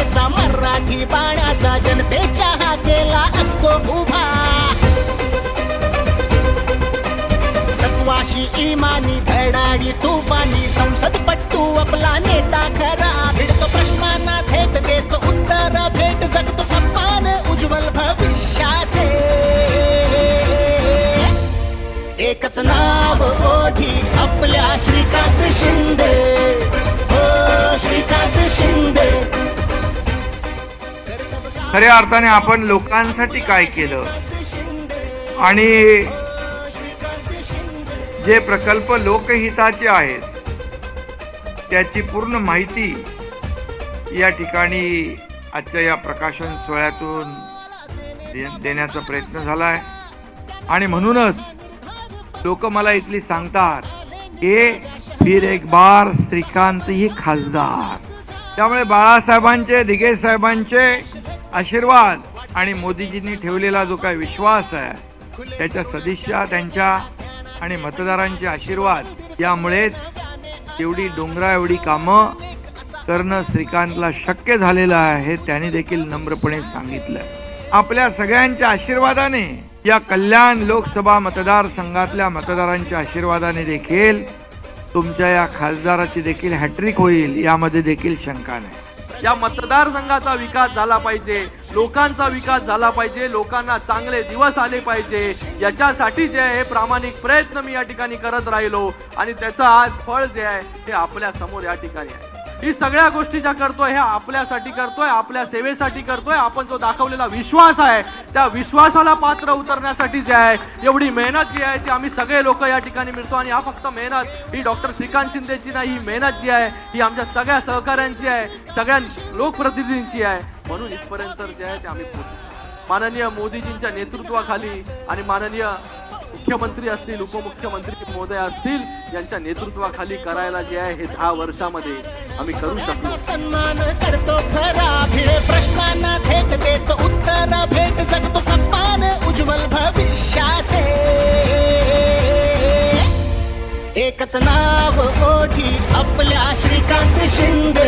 बाणाचा मराठी बाणाचा जनतेच्या हाकेला असतो उभा. तत्वाशी इमानी धडाडी तुफानी संसदपट्टू आपला नेता खरा. भिडतो प्रश्नांना थेट देतो उत्तर भेट जगतो सप्पान उज्ज्वल भविष्याचे. एकच नाव ओढी आपल्या श्रीकांत शिंदे. खऱ्या अर्थाने आपण लोकांसाठी काय केलं? आणि जे प्रकल्प लोकहिताचे आहेत त्याची पूर्ण माहिती या ठिकाणी आजच्या या प्रकाशन सोहळ्यातून देण्याचा प्रयत्न झाला आहे आणि म्हणूनच लोक मला इथली सांगतात हे फिर एक बार श्रीकांत ही खासदार. त्यामुळे बाळासाहेबांचे दिगेश साहेबांचे आशीर्वाद आणि मोदीजींनी ठेवलेला जो काही विश्वास आहे त्याच्या सदिच्छा त्यांच्या आणि मतदारांचे आशीर्वाद यामुळेच एवढी डोंगरा एवढी कामं करणं श्रीकांतला शक्य झालेलं आहे त्याने त्यांनी देखील नम्रपणे सांगितलं. आपल्या सगळ्यांच्या आशीर्वादाने या कल्याण लोकसभा मतदारसंघातल्या मतदारांच्या आशीर्वादाने देखील तुमच्या या खासदाराची देखील हॅट्रिक होईल यामध्ये देखील शंका नाही. या मतदारसंघाचा विकास झाला पाहिजे लोकांचा विकास झाला पाहिजे लोकांना चांगले दिवस आले पाहिजे. याच्यासाठी जे आहे हे प्रामाणिक प्रयत्न मी या ठिकाणी करत राहिलो. आणि त्याचं आज फळ जे आहे ते आपल्यासमोर या ठिकाणी आहे. ही सगळ्या गोष्टी ज्या करतोय ह्या आपल्यासाठी करतोय आपल्या सेवेसाठी करतोय. आपण जो दाखवलेला विश्वास आहे त्या विश्वासाला पात्र उतरण्यासाठी जे आहे एवढी मेहनत जी आहे ती आम्ही सगळे लोक या ठिकाणी मिळतो. आणि हा फक्त मेहनत. ही डॉक्टर श्रीकांत शिंदेची नाही ही मेहनत जी आहे ही आमच्या सगळ्या सहकाऱ्यांची आहे सगळ्या लोकप्रतिनिधींची आहे. म्हणून इथपर्यंत जे आहे ते आम्ही माननीय मोदीजींच्या नेतृत्वाखाली आणि माननीय मुख्यमंत्री असतील उपमुख्यमंत्री महोदय असतील यांच्या नेतृत्वाखाली करायला जे आहे हे दहा वर्षामध्ये आम्ही करू शकतो. सन्मान करतो खरा भिडे प्रश्नांना थेट देतो उत्तर. भेट सकतो सप्पान उज्ज्वल भविष्याचे. एकच नाव ओढी आपल्या श्रीकांत शिंदे.